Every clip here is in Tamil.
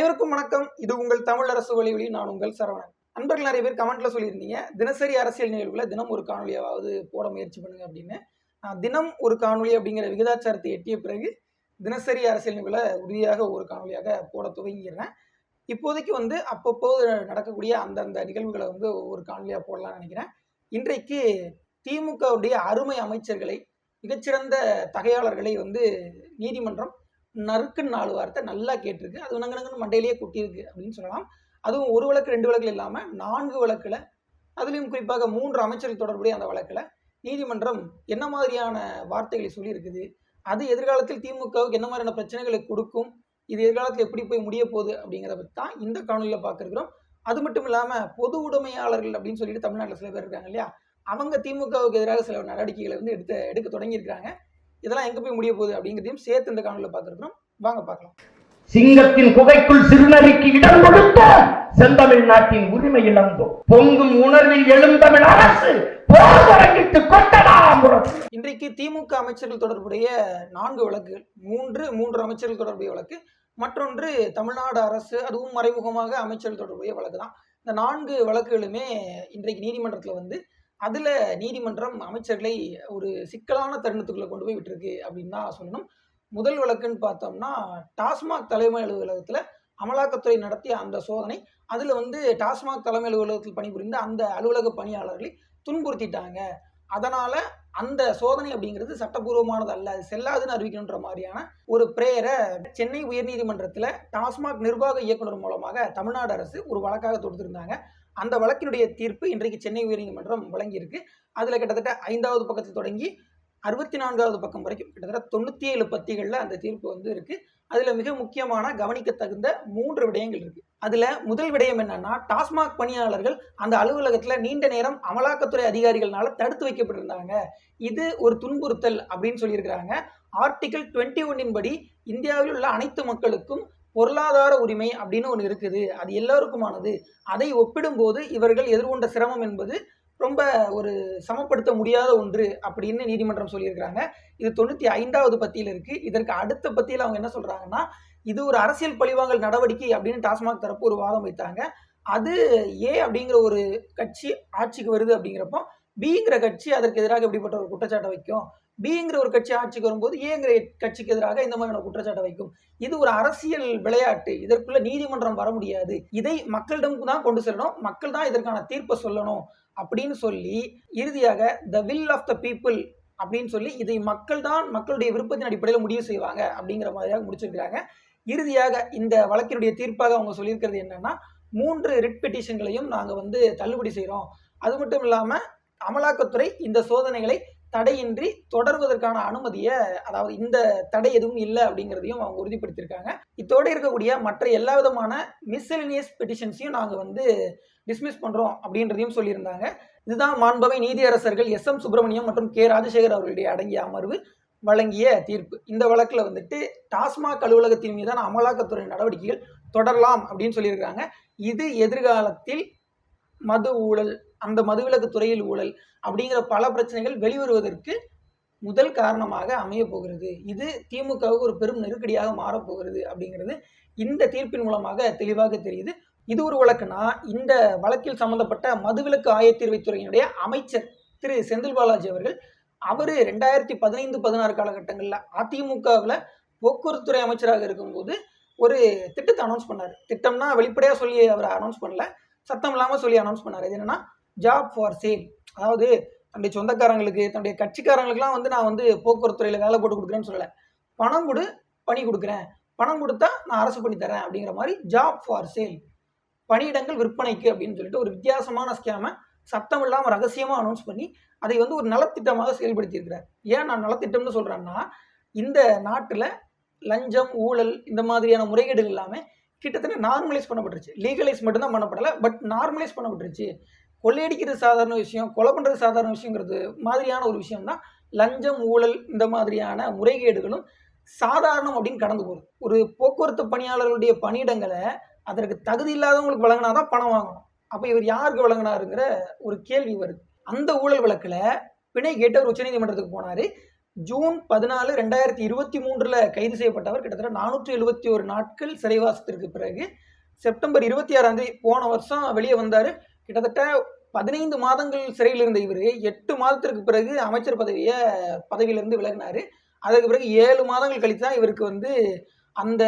அனைவருக்கும் வணக்கம். இது உங்கள் தமிழ் அரசு வழிவழி நான் உங்கள் சரவணன். நண்பர்கள் நிறைய பேர் கமெண்ட்ல சொல்லியிருந்தீங்க. தினசரி அரசியல் நிகழ்வுல தினம் ஒரு காணொலியாவது போட முயற்சி பண்ணுங்க அப்படின்னு. நான் தினம் ஒரு காணொலி அப்படிங்கிற விகிதாச்சாரத்தை எட்டிய பிறகு தினசரி அரசியல் நிகழ்வுல உறுதியாக ஒரு காணொலியாக போட துவங்கிடுறேன். இப்போதைக்கு வந்து அப்பப்போ நடக்கக்கூடிய அந்தந்த நிகழ்வுகளை வந்து ஒரு காணொலியாக போடலாம்னு நினைக்கிறேன். இன்றைக்கு திமுகவுடைய அருமை அமைச்சர்களை மிகச்சிறந்த தகையாளர்களை வந்து நீதிமன்றம் நறுக்குன்னு நாலு வார்த்தை நல்லா கேட்டிருக்கு. அது நங்கனங்கன்னு மண்டையிலேயே கொட்டியிருக்கு அப்படின்னு சொல்லலாம். அதுவும் ஒரு வழக்கு ரெண்டு வழக்கில் இல்லாமல் நான்கு வழக்கில் அதுலேயும் குறிப்பாக மூன்று அமைச்சர்கள் தொடர்புடைய அந்த வழக்கில் நீதிமன்றம் என்ன மாதிரியான வார்த்தைகளை சொல்லியிருக்குது? அது எதிர்காலத்தில் திமுகவுக்கு என்ன மாதிரியான பிரச்சனைகளை கொடுக்கும்? இது எதிர்காலத்தில் எப்படி போய் முடிய போகுது அப்படிங்கிறத பற்றி தான் இந்த காணொலியில் பார்க்குறோம். அது மட்டும் இல்லாமல் பொது உடைமையாளர்கள் அப்படின்னு சொல்லிட்டு தமிழ்நாட்டில் சில பேர் இருக்காங்க இல்லையா? அவங்க திமுகவுக்கு எதிராக சில நடவடிக்கைகளை வந்து எடுத்து எடுக்க தொடங்கியிருக்கிறாங்க. இதெல்லாம் எங்கே போய் முடிய போகுது அப்படிங்கிறதையும் சேர்த்து இந்த காணொலியில் பார்த்துருக்கோம் வாங்க பார்க்கலாம். சிங்கத்தின் குகைக்குள் சிறுநரிக்கு இடம் கொடுத்த செந்தமிழ் நாட்டின் உரிமை இழந்தோம். பொங்கும் உணர்வில் எழுந்தமிழ் அரசு இன்றைக்கு திமுக அமைச்சர்கள் தொடர்புடைய நான்கு வழக்குகள் மூன்று மூன்று அமைச்சர்கள் தொடர்புடைய வழக்கு மற்றொன்று தமிழ்நாடு அரசு அதுவும் மறைமுகமாக அமைச்சர்கள் தொடர்புடைய வழக்கு தான் இந்த நான்கு வழக்குகளுமே இன்றைக்கு நீதிமன்றத்தில் வந்து அதில் நீதிமன்றம் அமைச்சர்களை ஒரு சிக்கலான தருணத்துக்குள்ளே கொண்டு போய் விட்டுருக்கு அப்படின்னு தான் சொல்லணும். முதல் வழக்குன்னு பார்த்தோம்னா டாஸ்மாக் தலைமை அலுவலகத்தில் அமலாக்கத்துறை நடத்திய அந்த சோதனை அதில் வந்து டாஸ்மாக் தலைமை அலுவலகத்தில் பணிபுரிந்த அந்த அலுவலக பணியாளர்களை துன்புறுத்திட்டாங்க. அதனால் அந்த சோதனை அப்படிங்கிறது சட்டபூர்வமானது அல்ல. அது செல்லாதுன்னு அறிவிக்கணுன்ற மாதிரியான ஒரு பிரேயரை சென்னை உயர்நீதிமன்றத்தில் டாஸ்மாக் நிர்வாக இயக்குனர் மூலமாக தமிழ்நாடு அரசு ஒரு வழக்காக தொடுத்திருந்தாங்க. அந்த வழக்கினுடைய தீர்ப்பு இன்றைக்கு சென்னை உயர்நீதிமன்றம் வழங்கியிருக்கு. அதில் கிட்டத்தட்ட ஐந்தாவது பக்கத்தில் தொடங்கி அறுபத்தி நான்காவது பக்கம் வரைக்கும் கிட்டத்தட்ட தொண்ணூற்றி ஏழு பத்திகளில் அந்த தீர்ப்பு வந்து இருக்குது அதில் மிக முக்கியமான கவனிக்க தகுந்த மூன்று விடயங்கள் இருக்குது அதில் முதல் விடயம் என்னன்னா டாஸ்மாக் பணியாளர்கள் அந்த அலுவலகத்தில் நீண்ட நேரம் அமலாக்கத்துறை அதிகாரிகள்னால தடுத்து வைக்கப்பட்டிருந்தாங்க. இது ஒரு துன்புறுத்தல் அப்படின்னு சொல்லியிருக்கிறாங்க. ஆர்டிகல் டுவெண்ட்டி ஒன்னின் படி இந்தியாவில் உள்ள அனைத்து மக்களுக்கும் பொருளாதார உரிமை அப்படின்னு ஒன்று இருக்குது. அது எல்லோருக்குமானது. அதை ஒப்பிடும்போது இவர்கள் எதிர்கொண்ட சிரமம் என்பது ரொம்ப ஒரு சமப்படுத்த முடியாத ஒன்று அப்படின்னு நீதிமன்றம் சொல்லியிருக்கிறாங்க. இது தொண்ணூற்றி ஐந்தாவது பத்தியில் இருக்குது இதற்கு அடுத்த பத்தியில் அவங்க என்ன சொல்கிறாங்கன்னா இது ஒரு அரசியல் பழிவாங்கல் நடவடிக்கை அப்படின்னு டாஸ்மாக் தரப்பு ஒரு வாதம் வைத்தாங்க. அது ஏ அப்படிங்கிற ஒரு கட்சி ஆட்சிக்கு வருது அப்படிங்கிறப்போ பிங்கிற கட்சி அதற்கு எதிராக எப்படிப்பட்ட ஒரு குற்றச்சாட்டை வைக்கும்? பிங்கிற ஒரு கட்சி ஆட்சிக்கு வரும்போது ஏங்கிற கட்சிக்கு எதிராக இந்த மாதிரியான குற்றச்சாட்டை வைக்கும். இது ஒரு அரசியல் விளையாட்டு. இதற்குள்ள நீதிமன்றம் வர முடியாது. இதை மக்களிடம் தான் கொண்டு செல்லணும். மக்கள் தான் இதற்கான தீர்ப்பை சொல்லணும் அப்படின்னு சொல்லி இறுதியாக the will of the people அப்படின்னு சொல்லி இதை மக்கள் தான் மக்களுடைய விருப்பத்தின் அடிப்படையில் முடிவு செய்வாங்க அப்படிங்கிற மாதிரியாக முடிச்சிருக்கிறாங்க. இறுதியாக இந்த வழக்கினுடைய தீர்ப்பாக அவங்க சொல்லியிருக்கிறது என்னன்னா மூன்று ரிட் பெட்டிஷன்களையும் நாங்கள் வந்து தள்ளுபடி செய்கிறோம் அது மட்டும் இல்லாமல் அமலாக்கத்துறை இந்த சோதனைகளை தடையின்றி தொடர்வதற்கான அனுமதியை அதாவது இந்த தடை எதுவும் இல்லை அப்படிங்கிறதையும் அவங்க உறுதிப்படுத்தியிருக்காங்க இதோடு இருக்கக்கூடிய மற்ற எல்லா விதமான மிஸ்செலினியஸ் பெட்டிஷன்ஸையும் நாங்கள் வந்து டிஸ்மிஸ் பண்ணுறோம் அப்படின்றதையும் சொல்லியிருந்தாங்க. இதுதான் மாண்பவை நீதியரசர்கள் எஸ் எம் சுப்பிரமணியம் மற்றும் கே ராஜசேகர் அவர்களுடைய அடங்கிய அமர்வு வழங்கிய தீர்ப்பு. இந்த வழக்கில் வந்துட்டு டாஸ்மாக் அலுவலகத்தின் மீதான அமலாக்கத்துறை நடவடிக்கைகள் தொடரலாம் அப்படின்னு சொல்லியிருக்காங்க. இது எதிர்காலத்தில் மது ஊழல் அந்த மதுவிலக்கு துறையில் ஊழல் அப்படிங்கிற பல பிரச்சனைகள் வெளிவருவதற்கு முதல் காரணமாக அமைய போகிறது. இது திமுகவுக்கு ஒரு பெரும் நெருக்கடியாக மாறப்போகிறது அப்படிங்கிறது இந்த தீர்ப்பின் மூலமாக தெளிவாக தெரியுது. இது ஒரு வழக்குனா இந்த வழக்கில் சம்பந்தப்பட்ட மதுவிலக்கு ஆயத்தீர்வைத்துறையினுடைய அமைச்சர் திரு செந்தில் பாலாஜி அவர்கள் அவர் ரெண்டாயிரத்தி பதினைந்து பதினாறு காலகட்டங்களில் அதிமுகவில் போக்குவரத்துறை அமைச்சராக இருக்கும்போது ஒரு திட்டத்தை அனௌன்ஸ் பண்ணார். திட்டம்னா வெளிப்படையாக சொல்லி அவர் அனௌன்ஸ் பண்ணல. சத்தம் இல்லாமல் சொல்லி அனௌன்ஸ் பண்ணார். இது என்னன்னா ஜாப் ஃபார் சேல் அதாவது தன்னுடைய சொந்தக்காரங்களுக்கு தன்னுடைய கட்சிக்காரங்களுக்குலாம் வந்து நான் வந்து போக்குவரத்துறையில் வேலை போட்டு கொடுக்குறேன்னு சொல்லலை. பணம் கொடு பணி கொடுக்குறேன். பணம் கொடுத்தா நான் அரசு பண்ணி தரேன் அப்படிங்கிற மாதிரி ஜாப் ஃபார் சேல் பணியிடங்கள் விற்பனைக்கு அப்படின்னு சொல்லிட்டு ஒரு வித்தியாசமான ஸ்கேமை சத்தம் இல்லாமல் ரகசியமாக அனௌன்ஸ் பண்ணி அதை வந்து ஒரு நலத்திட்டமாக செயல்படுத்தியிருக்கிறார். ஏன் நான் நலத்திட்டம்னு சொல்கிறேன்னா இந்த நாட்டில் லஞ்சம் ஊழல் இந்த மாதிரியான முறைகேடுகள் எல்லாமே கிட்டத்தட்ட நார்மலைஸ் பண்ணப்பட்டுருச்சு. லீகலைஸ் மட்டும்தான் பண்ணப்படலை பட் நார்மலைஸ் பண்ணப்பட்டுருச்சு. கொள்ளையடிக்கிறது சாதாரண விஷயம் கொலை பண்ணுறது சாதாரண விஷயங்கிறது மாதிரியான ஒரு விஷயம் தான் லஞ்சம் ஊழல் இந்த மாதிரியான முறைகேடுகளும் சாதாரணம் அப்படின்னு கடந்து போகுது ஒரு போக்குவரத்து பணியாளர்களுடைய பணியிடங்களை அதற்கு தகுதி இல்லாதவங்களுக்கு வழங்கினா தான் பணம் வாங்கணும். அப்போ இவர் யாருக்கு வழங்கினாருங்கிற ஒரு கேள்வி வருது. அந்த ஊழல் வழக்கில் பிணை கேட்டு அவர் உச்சநீதிமன்றத்துக்கு போனார். ஜூன் பதினாலு ரெண்டாயிரத்தி இருபத்தி மூன்றில் கைது செய்யப்பட்டவர் கிட்டத்தட்ட நானூற்றி எழுபத்தி ஒரு நாட்கள் சிறைவாசத்திற்கு பிறகு செப்டம்பர் இருபத்தி ஆறாம் தேதி போன வருஷம் வெளியே வந்தார். கிட்டத்தட்ட பதினைந்து மாதங்கள் சிறையில் இருந்த இவர் எட்டு மாதத்திற்கு பிறகு அமைச்சர் பதவியை பதவியிலிருந்து விலகினார். அதுக்கு பிறகு ஏழு மாதங்கள் கழித்து தான் இவருக்கு வந்து அந்த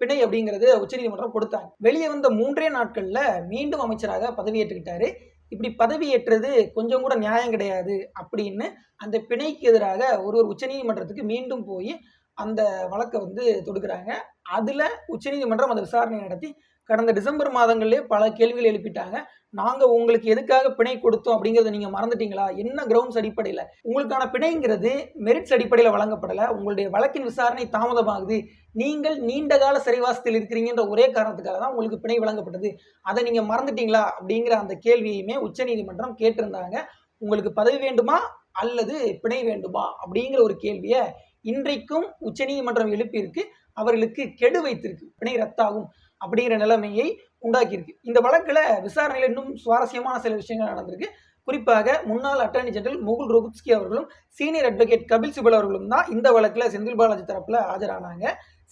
பிணை அப்படிங்கிறது உச்சநீதிமன்றம் கொடுத்தாங்க. வெளியே வந்த மூன்றே நாட்களில் மீண்டும் அமைச்சராக பதவியேற்றுக்கிட்டாரு. இப்படி பதவியேற்றது கொஞ்சம் கூட நியாயம் கிடையாது அப்படின்னு அந்த பிணைக்கு எதிராக ஒரு ஒரு உச்சநீதிமன்றத்துக்கு மீண்டும் போய் அந்த வழக்கை வந்து தொடுக்கிறாங்க. அதில் உச்சநீதிமன்றம் அந்த விசாரணை நடத்தி கடந்த டிசம்பர் மாதங்கள்லேயே பல கேள்விகள் எழுப்பிட்டாங்க. நாங்கள் உங்களுக்கு எதுக்காக பிணை கொடுத்தோம் அப்படிங்கிறத நீங்கள் மறந்துட்டீங்களா? என்ன கிரவுண்ட்ஸ் அடிப்படையில்? உங்களுக்கான பிணைங்கிறது மெரிட்ஸ் அடிப்படையில் வழங்கப்படலை. உங்களுடைய வழக்கின் விசாரணை தாமதமாகுது. நீங்கள் நீண்ட கால சிறைவாசத்தில் இருக்கிறீங்கன்ற ஒரே காரணத்துக்காக தான் உங்களுக்கு பிணை வழங்கப்பட்டது. அதை நீங்கள் மறந்துட்டீங்களா? அப்படிங்கிற அந்த கேள்வியுமே உச்சநீதிமன்றம் கேட்டிருந்தாங்க. உங்களுக்கு பதவி வேண்டுமா? அல்லது பிணை வேண்டுமா? அப்படிங்கிற ஒரு கேள்வியை இன்றைக்கும் உச்சநீதிமன்றம் எழுப்பியிருக்கு. அவர்களுக்கு கெடு வைத்திருக்கு. பிணை ரத்தாகும். அப்படிங்கிற நிலைமையை உண்டாக்கியிருக்கு. இந்த வழக்கில் விசாரணையில் இன்னும் சுவாரஸ்யமான சில விஷயங்கள் நடந்திருக்கு. குறிப்பாக முன்னாள் அட்டர்னி ஜெனரல் முகுல் ரோகுப்ஸ்கி அவர்களும் சீனியர் அட்வொகேட் கபில் சிபல் அவர்களும் தான் இந்த வழக்கில் செந்தில் பாலாஜி தரப்பில் ஆஜரானாங்க.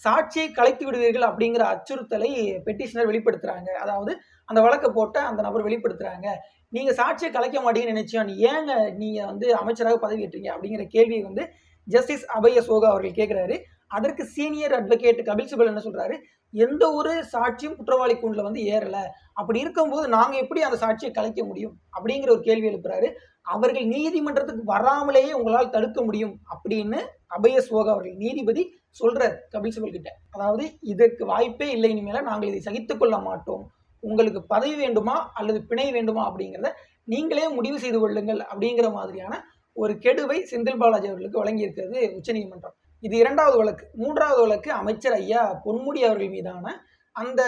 சாட்சியை கலைத்து விடுவீர்கள் அப்படிங்கிற அச்சுறுத்தலை பெட்டிஷனர் வெளிப்படுத்துறாங்க. அதாவது அந்த வழக்கை போட்ட அந்த நபர் வெளிப்படுத்துறாங்க. நீங்கள் சாட்சியை கலைக்க மாட்டீங்கன்னு நினைச்சோம் ஏங்க நீங்கள் வந்து அமைச்சராக பதவியேற்றீங்க அப்படிங்கிற கேள்வியை வந்து ஜஸ்டிஸ் அபய சோகா அவர்கள் கேட்குறாரு அதற்கு சீனியர் அட்வொகேட் கபில் சிபல் என்ன சொல்கிறாரு எந்த ஒரு சாட்சியும் குற்றவாளி கூண்டில் வந்து ஏறலை. அப்படி இருக்கும்போது நாங்கள் எப்படி அந்த சாட்சியை கலைக்க முடியும்? அப்படிங்கிற ஒரு கேள்வி எழுப்புறாரு. அவர்கள் நீதிமன்றத்துக்கு வராமலேயே உங்களால் தடுக்க முடியும் அப்படின்னு அபய சோகா அவர்கள் நீதிபதி சொல்றார் கபில் சிபல் கிட்ட. அதாவது இதற்கு வாய்ப்பே இல்லை இனிமேல நாங்கள் இதை சகித்து கொள்ள மாட்டோம். உங்களுக்கு பதவி வேண்டுமா அல்லது பிணை வேண்டுமா அப்படிங்கிறத நீங்களே முடிவு செய்து கொள்ளுங்கள் அப்படிங்கிற மாதிரியான ஒரு கெடுவை செந்தில் பாலாஜி அவர்களுக்கு வழங்கியிருக்கிறது உச்சநீதிமன்றம் இது இரண்டாவது வழக்கு. மூன்றாவது வழக்கு அமைச்சர் ஐயா பொன்முடி அவர்கள் மீதான அந்த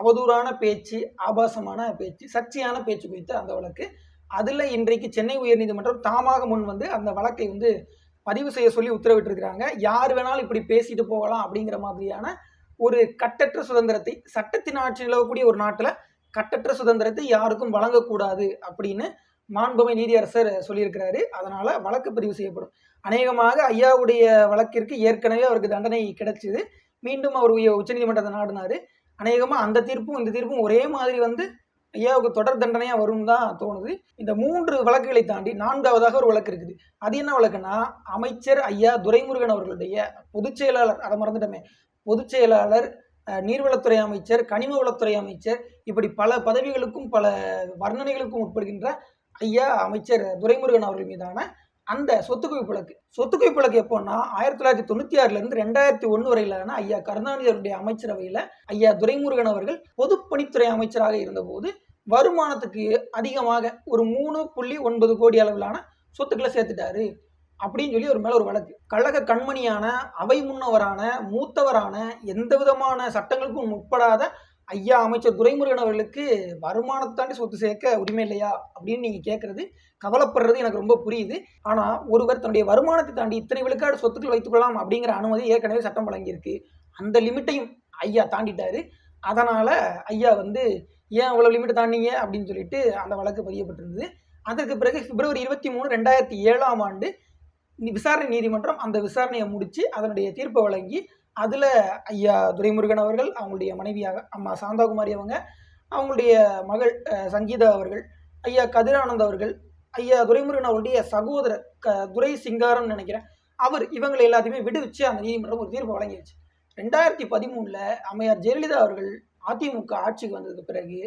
அவதூறான பேச்சு ஆபாசமான பேச்சு சர்ச்சையான பேச்சு குறித்த அந்த வழக்கு. அதில் இன்றைக்கு சென்னை உயர்நீதிமன்றம் தாமாக முன் வந்து அந்த வழக்கை வந்து பதிவு செய்ய சொல்லி உத்தரவிட்டிருக்கிறாங்க. யார் வேணாலும் இப்படி பேசிட்டு போகலாம் அப்படிங்கிற மாதிரியான ஒரு கட்டற்ற சுதந்திரத்தை சட்டத்தின் ஆட்சி நிலவக்கூடிய ஒரு நாட்டில் கட்டற்ற சுதந்திரத்தை யாருக்கும் வழங்கக்கூடாது அப்படின்னு மாண்புமை நீதியரசர் சொல்லியிருக்கிறாரு. அதனால வழக்கு பதிவு செய்யப்படும். அநேகமாக ஐயாவுடைய வழக்கிற்கு ஏற்கனவே அவருக்கு தண்டனை கிடைச்சிது. மீண்டும் அவர் உச்சநீதிமன்றத்தை நாடினாரு. அநேகமாக அந்த தீர்ப்பும் இந்த தீர்ப்பும் ஒரே மாதிரி வந்து ஐயாவுக்கு தொடர் தண்டனையாக வரும் தான் தோணுது. இந்த மூன்று வழக்குகளை தாண்டி நான்காவதாக ஒரு வழக்கு இருக்குது. அது என்ன வழக்குன்னா அமைச்சர் ஐயா துரைமுருகன் அவர்களுடைய பொதுச் செயலாளர் அதை மறந்துட்டோமே. பொதுச் செயலாளர் நீர்வளத்துறை அமைச்சர் கனிம வளத்துறை அமைச்சர் இப்படி பல பதவிகளுக்கும் பல வர்ணனைகளுக்கும் உட்படுகின்ற ஐயா அமைச்சர் துரைமுருகன் அவர்கள் மீதான அந்த சொத்து குவிப்பு வழக்கு சொத்து குவிப்பு வழக்கு எப்போன்னா ஆயிரத்தி தொள்ளாயிரத்தி தொண்ணூற்றி ஆறுலேருந்து ரெண்டாயிரத்தி ஒன்று வரையிலான ஐயா கருணாநிதியருடைய அமைச்சரவையில் ஐயா துரைமுருகன் அவர்கள் பொதுப்பணித்துறை அமைச்சராக இருந்தபோது வருமானத்துக்கு அதிகமாக ஒரு மூணு புள்ளி ஒன்பது கோடி அளவிலான சொத்துக்களை சேர்த்துட்டாரு அப்படின்னு சொல்லி ஒரு மேல ஒரு வழக்கு. கழக கண்மணியான அவை முன்னவரான மூத்தவரான எந்த விதமான சட்டங்களுக்கும் உட்படாத ஐயா அமைச்சர் துரைமுருகன் அவர்களுக்கு வருமானத்தாண்டி சொத்து சேர்க்க உரிமை இல்லையா அப்படின்னு நீங்க கேட்கறது கவலைப்படுறது எனக்கு ரொம்ப புரியுது. ஆனா ஒருவர் தன்னுடைய வருமானத்தை தாண்டி இத்தனை விழுக்காடு சொத்துக்கள் வைத்துக் கொள்ளலாம் அப்படிங்கிற அனுமதி ஏற்கனவே சட்டம் வழங்கியிருக்கு. அந்த லிமிட்டையும் ஐயா தாண்டிட்டாரு. அதனால ஐயா வந்து ஏன் அவ்வளவு லிமிட் தாண்டிங்க? அப்படின்னு சொல்லிட்டு அந்த வழக்கு பதியப்பட்டிருந்தது. அதற்கு பிறகு பிப்ரவரி இருபத்தி மூணு ரெண்டாயிரத்தி ஏழாம் ஆண்டு விசாரணை நீதிமன்றம் அந்த விசாரணையை முடிச்சு அதனுடைய தீர்ப்பை வழங்கி அதில் ஐயா துரைமுருகன் அவர்கள் அவங்களுடைய மனைவியாக அம்மா சாந்தாகுமாரி அவங்க அவங்களுடைய மகள் சங்கீதா அவர்கள் ஐயா கதிரானந்த் அவர்கள் ஐயா துரைமுருகன் அவருடைய சகோதரர் க துரை சிங்காரம் நினைக்கிறேன். அவர் இவங்களை எல்லாத்தையுமே விடுவிச்சு அந்த நீதிமன்றம் ஒரு தீர்ப்பு வழங்கிடுச்சு ரெண்டாயிரத்தி பதிமூணில் அம்மையார் ஜெயலலிதா அவர்கள் அதிமுக ஆட்சிக்கு வந்ததுக்கு பிறகு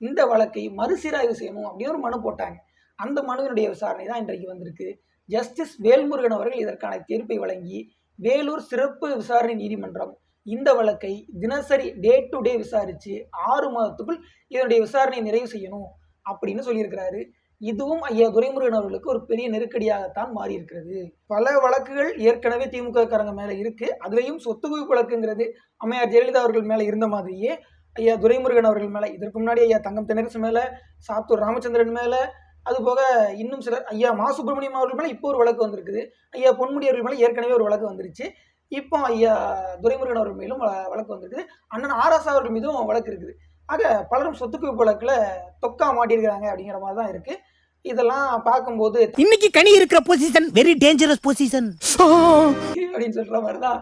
இந்த வழக்கை மறுசீராய்வு செய்யணும் அப்படின்னு ஒரு மனு போட்டாங்க. அந்த மனுவினுடைய விசாரணை தான் இன்றைக்கு வந்திருக்கு. ஜஸ்டிஸ் வேல்முருகன் அவர்கள் இதற்கான தீர்ப்பை வழங்கி வேலூர் சிறப்பு விசாரணை நீதிமன்றம் இந்த வழக்கை தினசரி டே டு டே விசாரித்து ஆறு மாதத்துக்குள் இதனுடைய விசாரணையை நிறைவு செய்யணும் அப்படின்னு சொல்லியிருக்கிறாரு. இதுவும் ஐயா துரைமுருகன் அவர்களுக்கு ஒரு பெரிய நெருக்கடியாகத்தான் மாறி இருக்கிறது பல வழக்குகள் ஏற்கனவே திமுக காரங்க மேலே இருக்கு. அதுலேயும் சொத்து குவிப்பு வழக்குங்கிறது அம்மையார் ஜெயலலிதா அவர்கள் மேலே இருந்த மாதிரியே ஐயா துரைமுருகன் அவர்கள் மேலே இதற்கு முன்னாடி ஐயா தங்கம் தென்னரசு மேலே சாத்தூர் ராமச்சந்திரன் மேலே அதுபோக இன்னும் சிலர் ஐயா மா சுப்பிரமணியம் அவர்கள் மேல இப்போ ஒரு வழக்கு வந்திருக்குது. ஐயா பொன்முடி அவர்கள் மேல ஏற்கனவே ஒரு வழக்கு வந்துருச்சு. இப்போ ஐயா துரைமுருகன் அவர்கள் மேலும் வழக்கு வந்திருக்குது. அண்ணன் ஆராசா அவர்கள் மீதும் வழக்கு இருக்குது. ஆக பலரும் சொத்து குவிப்பு வழக்குல தொக்கா மாட்டியிருக்கிறாங்க அப்படிங்கிற மாதிரி தான் இருக்கு. இதெல்லாம் பார்க்கும்போது இன்னைக்கு கனி இருக்கிற பொசிஷன் வெரி டேஞ்சரஸ் பொசிஷன் அப்படின்னு சொல்ற மாதிரி தான்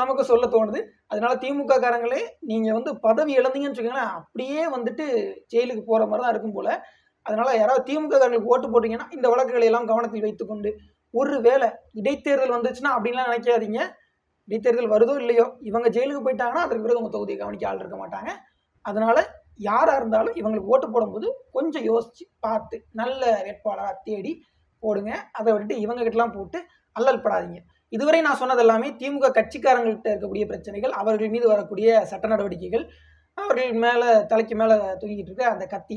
நமக்கு சொல்ல தோணுது. அதனால திமுக காரங்களே நீங்க வந்து பதவி இழந்தீங்கன்னு வச்சுக்கோங்களேன் அப்படியே வந்துட்டு ஜெயிலுக்கு போற மாதிரி தான் இருக்கும் போல. அதனால யாராவது திமுக ஓட்டு போட்டீங்கன்னா இந்த வழக்குகளை எல்லாம் கவனத்தில் வைத்துக்கொண்டு ஒரு வேளை இடைத்தேர்தல் வந்துச்சுன்னா அப்படின்லாம் நினைக்காதீங்க. இடைத்தேர்தல் வருதோ இல்லையோ இவங்க ஜெயிலுக்கு போயிட்டாங்கன்னா அதற்கு பிறகு உங்க தொகுதியை கவனிக்க ஆள் இருக்க மாட்டாங்க. அதனால யாரா இருந்தாலும் இவங்களுக்கு ஓட்டு போடும்போது கொஞ்சம் யோசிச்சு பார்த்து நல்ல வேட்பாளராக தேடி போடுங்க. அதை விட்டுட்டு இவங்க கிட்டலாம் போட்டு அல்லல் படாதீங்க. இதுவரை நான் சொன்னது எல்லாமே திமுக கட்சிக்காரங்கள்ட்ட இருக்கக்கூடிய பிரச்சனைகள் அவர்கள் மீது வரக்கூடிய சட்ட நடவடிக்கைகள் அவர்கள் மேலே தலைக்கு மேலே தூங்கிட்டு இருக்க அந்த கத்தி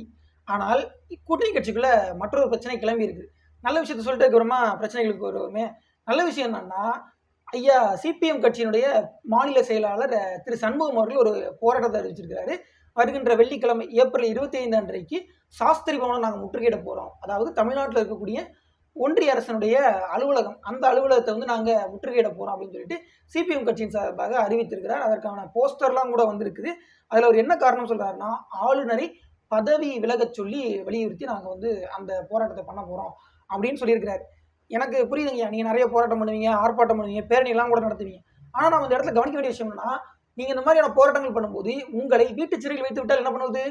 ஆனால் கூட்டணி கட்சிக்குள்ள மற்றொரு பிரச்சனை கிளம்பி இருக்கு. நல்ல விஷயத்த சொல்லிட்டு அப்புறமா பிரச்சனைகளுக்கு வருவோமே. நல்ல விஷயம் என்னன்னா ஐயா சிபிஎம் கட்சியினுடைய மாநில செயலாளர் திரு சண்முகம் அவர்கள் ஒரு போராட்டத்தை அறிவிச்சிருக்கிறாரு. வருகின்ற வெள்ளிக்கிழமை ஏப்ரல் இருபத்தி ஐந்து அன்றைக்கு சாஸ்திரி பவனை நாங்கள் முற்றுகையிட போகிறோம் அதாவது தமிழ்நாட்டில் இருக்கக்கூடிய ஒன்றிய அரசனுடைய அலுவலகம் அந்த அலுவலகத்தை வந்து நாங்கள் முற்றுகையிட போகிறோம் அப்படின்னு சொல்லிட்டு சிபிஎம் கட்சியின் சார்பாக அறிவித்திருக்கிறார். அதற்கான போஸ்டர்லாம் கூட வந்திருக்குது. அதில் அவர் என்ன காரணம் சொல்கிறாருன்னா ஆளுநரை பதவி விலகச் சொல்லி வலியுறுத்தி நாங்கள் வந்து அந்த போராட்டத்தை பண்ண போகிறோம் அப்படின்னு சொல்லியிருக்கிறாரு. எனக்கு புரியுதுங்கய்யா. நீங்கள் நிறைய போராட்டம் பண்ணுவீங்க ஆர்ப்பாட்டம் பண்ணுவீங்க பேரணிலாம் கூட நடத்துவீங்க. ஆனால் நம்ம இந்த இடத்துல கவனிக்க வேண்டிய விஷயம் என்னன்னா நீங்கள் இந்த மாதிரியான போராட்டங்கள் பண்ணும்போது உங்களை வீட்டுச் சிறையில் வைத்து விட்டால் என்ன பண்ணுவது?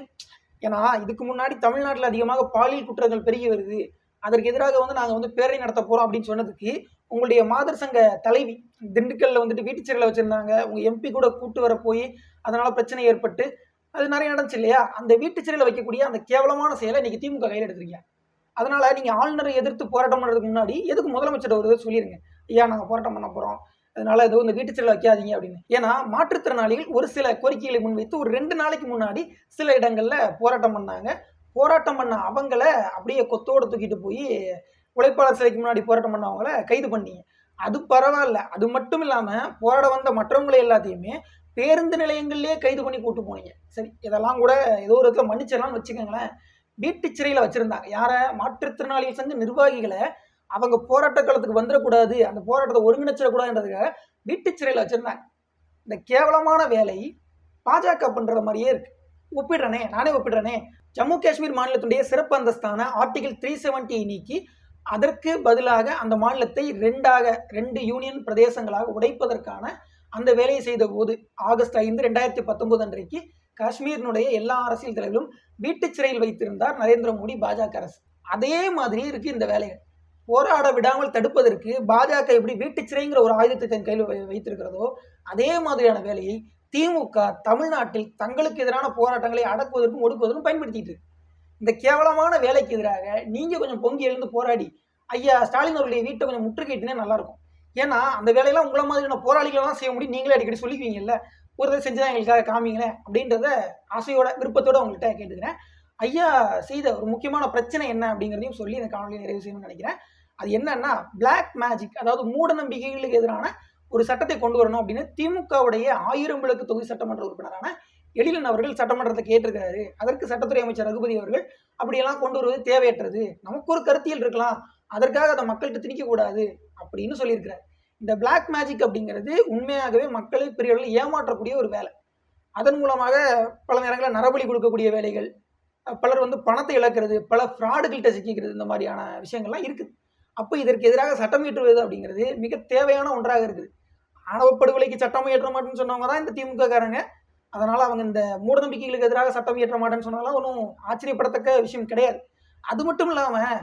ஏன்னா இதுக்கு முன்னாடி தமிழ்நாட்டில் அதிகமாக பாலியல் குற்றங்கள் பெருகி வருது. அதற்கு எதிராக வந்து நாங்கள் வந்து பேரணி நடத்த போகிறோம் அப்படின்னு சொன்னதுக்கு உங்களுடைய மாதர் சங்க தலைவி திண்டுக்கல்ல வந்துட்டு வீட்டுச் சிறையில் வச்சுருந்தாங்க. உங்கள் எம்பி கூட கூட்டு வர போய் அதனால் பிரச்சனை ஏற்பட்டு அது நிறைய நடந்துச்சு இல்லையா? அந்த வீட்டுச் சிறையில் வைக்கக்கூடிய அந்த கேவலமான செயலை இன்னைக்கு திமுக கையில் எடுத்துருக்கீங்க. அதனால நீங்கள் ஆளுநரை எதிர்த்து போராட்டம் பண்ணுறதுக்கு முன்னாடி எதுக்கு முதலமைச்சர் ஒரு சொல்லிடுங்க ஐயா நாங்கள் போராட்டம் பண்ண போகிறோம் அதனால எதுவும் இந்த வீட்டுச் சிறையில் வைக்காதீங்க அப்படின்னு. ஏன்னா மாற்றுத்திறனாளிகள் ஒரு சில கோரிக்கைகளை முன்வைத்து ஒரு ரெண்டு நாளைக்கு முன்னாடி சில இடங்கள்ல போராட்டம் பண்ணாங்க. போராட்டம் பண்ண அவங்கள அப்படியே கொத்தோடு தூக்கிட்டு போய் உழைப்பாளர் சிலைக்கு முன்னாடி போராட்டம் பண்ணவங்கள கைது பண்ணீங்க. அது பரவாயில்ல. அது மட்டும் இல்லாமல் போராட வந்த மற்றவங்களை எல்லாத்தையுமே பேருந்து நிலையங்கள்லயே கைது பண்ணி கூட்டு போனீங்க. சரி இதெல்லாம் கூட ஏதோ ஒரு இடத்துல மன்னிச்சிடலாம்னு வச்சுக்கோங்களேன். வீட்டு சிறையில் வச்சிருந்தாங்க. யார? மாற்றுத்திறனாளிகள் சங்க நிர்வாகிகளை அவங்க போராட்ட காலத்துக்கு வந்துடக்கூடாது அந்த போராட்டத்தை ஒருங்கிணைச்சிடக்கூடாதுன்றதுக்காக வீட்டுச் சிறையில் வச்சிருந்தாங்க. இந்த கேவலமான வேலை பாஜக பண்ற மாதிரியே இருக்கு. ஒப்பிடுறனே நானே ஒப்பிடுறனே. ஜம்மு காஷ்மீர் மாநிலத்துடைய சிறப்பு அந்தஸ்தான ஆர்டிகிள் த்ரீ செவன்ட்டியை நீக்கி அதற்கு பதிலாக அந்த மாநிலத்தை ரெண்டாக ரெண்டு யூனியன் பிரதேசங்களாக உடைப்பதற்கான அந்த வேலையை செய்த போது ஆகஸ்ட் ஐந்து ரெண்டாயிரத்தி பத்தொன்பது அன்றைக்கு காஷ்மீரினுடைய எல்லா அரசியல் தலைவர்களும் வீட்டுச் சிறையில் வைத்திருந்தார் நரேந்திர மோடி பாஜக அரசு. அதே மாதிரி இருக்கு இந்த வேலைகள். போராட விடாமல் தடுப்பதற்கு பாஜக எப்படி வீட்டுச் சிறைங்கிற ஒரு ஆயுதத்தை தன் கையில் வைத்திருக்கிறதோ அதே மாதிரியான வேலையை திமுக தமிழ்நாட்டில் தங்களுக்கு எதிரான போராட்டங்களை அடக்குவதற்கும் ஒடுக்குவதற்கும் பயன்படுத்திட்டு இருக்கு. இந்த கேவலமான வேலைக்கு எதிராக நீங்க கொஞ்சம் பொங்கி எழுந்து போராடி ஐயா ஸ்டாலின் அவருடைய வீட்டை கொஞ்சம் முற்றுகையிட்டுனே நல்லா இருக்கும். ஏன்னா அந்த வேலையெல்லாம் உங்களை மாதிரியான போராளிகள் தான் செய்ய முடியும். நீங்களே அடிக்கடி சொல்லிக்குவீங்கல்ல ஒரு தடவை செஞ்சுதான் எங்களுக்காக காமிங்களேன் அப்படின்றத ஆசையோட விருப்பத்தோட உங்கள்கிட்ட கேட்டுக்கிறேன். ஐயா செய்த ஒரு முக்கியமான பிரச்சனை என்ன அப்படிங்கிறதையும் சொல்லி இந்த காணொலியை நிறைவு செய்யணும்னு நினைக்கிறேன். அது என்னன்னா பிளாக் மேஜிக் அதாவது மூட நம்பிக்கைகளுக்கு எதிரான ஒரு சட்டத்தை கொண்டு வரணும் அப்படின்னு திமுகவுடைய ஆயிரம் விளக்கு தொகுதி சட்டமன்ற உறுப்பினரான எழிலன் அவர்கள் சட்டமன்றத்தை கேட்டிருக்கிறாரு. அதற்கு சட்டத்துறை அமைச்சர் ரகுபதி அவர்கள் அப்படியெல்லாம் கொண்டு வருவது தேவையற்றது. நமக்கு ஒரு கருத்தியல் இருக்கலாம். அதற்காக அதை மக்கள்கிட்ட திணிக்கக்கூடாது. அப்படின்னு சொல்லியிருக்கிறார். இந்த பிளாக் மேஜிக் அப்படிங்கிறது உண்மையாகவே மக்களை பெரிய அளவில் ஏமாற்றக்கூடிய ஒரு வேலை. அதன் மூலமாக பல நேரங்களில் நரபலி கொடுக்கக்கூடிய வேலைகள் பலர் வந்து பணத்தை இழக்கிறது பல ஃப்ராடுகள்கிட்ட சிக்கிக்கிறது இந்த மாதிரியான விஷயங்கள்லாம் இருக்குது. அப்போ இதற்கு எதிராக சட்டம் இயற்றுவது அப்படிங்கிறது மிக தேவையான ஒன்றாக இருக்குது. ஆணவ படுகொலைக்கு சட்டம் இயற்ற மாட்டேன்னு சொன்னவங்க தான் இந்த திமுக காரங்க. அவங்க இந்த மூடநம்பிக்கைகளுக்கு எதிராக சட்டம் இயற்ற மாட்டேன்னு சொன்னாலாம் ஒன்றும் ஆச்சரியப்படத்தக்க விஷயம் கிடையாது. அது மட்டும் இல்லாமல்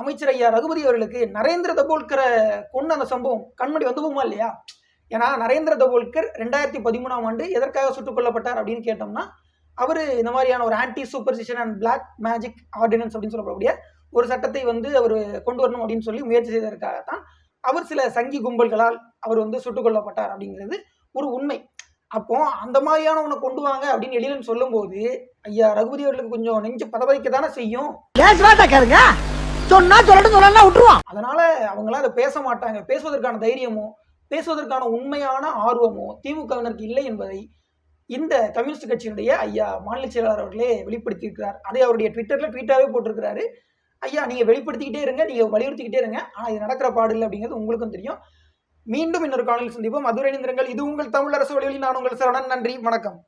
அமைச்சர் ஐயா ரகுபதி அவர்களுக்கு நரேந்திர தபோல்கரை கொண்டு அந்த சம்பவம் கண்மணி வந்து இல்லையா? ஏன்னா நரேந்திர தபோல்கர் ரெண்டாயிரத்தி பதிமூணாம் ஆண்டு எதற்காக சுட்டுக் கொல்லப்பட்டார் அப்படின்னு கேட்டோம்னா அவர் இந்த மாதிரியான ஒரு anti superstition and black magic ordinance அப்படின்னு சொல்லக்கூடிய ஒரு சட்டத்தை வந்து அவர் கொண்டு வரணும் அப்படின்னு சொல்லி முயற்சி செய்ததற்காகத்தான் அவர் சில சங்கி கும்பல்களால் அவர் வந்து சுட்டுக் கொல்லப்பட்டார் அப்படிங்கிறது ஒரு உண்மை. அப்போ அந்த மாதிரியான உன்னை கொண்டு வாங்க அப்படின்னு எழிலன் சொல்லும்போது ஐயா ரகுபதி அவர்களுக்கு கொஞ்சம் நெஞ்சு பதவதிக்க தானே செய்யும் சொன்னா சொல்லட்டும் சொல்லலாம் விட்டுருவான். அதனால அவங்களாம் அதை பேச மாட்டாங்க. பேசுவதற்கான தைரியமோ பேசுவதற்கான உண்மையான ஆர்வமோ திமுகவினருக்கு இல்லை என்பதை இந்த கம்யூனிஸ்ட் கட்சியினுடைய ஐயா மாநில செயலாளர் அவர்களே வெளிப்படுத்தியிருக்கிறார். அதை அவருடைய ட்விட்டர்ல ட்வீட்டாவே போட்டிருக்கிறாரு. ஐயா நீங்க வெளிப்படுத்திக்கிட்டே இருங்க நீங்க வலியுறுத்திக்கிட்டே இருங்க. ஆனா இது நடக்கிற பாடு இல்லை அப்படிங்கிறது உங்களுக்கும் தெரியும். மீண்டும் இன்னொரு காணொலி சந்திப்போம். மதுரை நிந்திரங்கள் இது உங்கள் தமிழரசு வழியில் நான் உங்கள் சரணன் நன்றி. வணக்கம்.